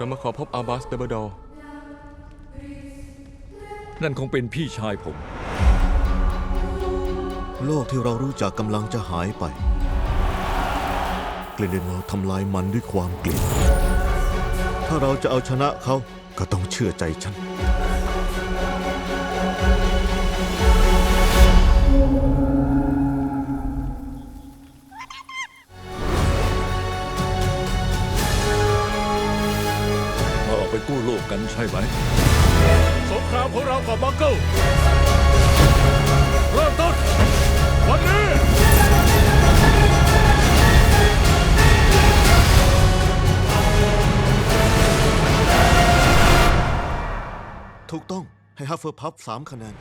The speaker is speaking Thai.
เรามาขอพบอาบาสเดบดอร์นั่นคงเป็นพี่ชายผม โลกที่เรารู้จักกำลังจะหายไปกลินเดนวอลทำลายมันด้วยความเกลียดถ้าเราจะเอาชนะเขาก็ต้องเชื่อใจฉัน ไปกู้โลกกันใช่ไหม สงครามของเรากับบังเกิลเริ่มต้น วันนี้ ถูกต้องให้ฮัฟเฟิลพับสามคะแนน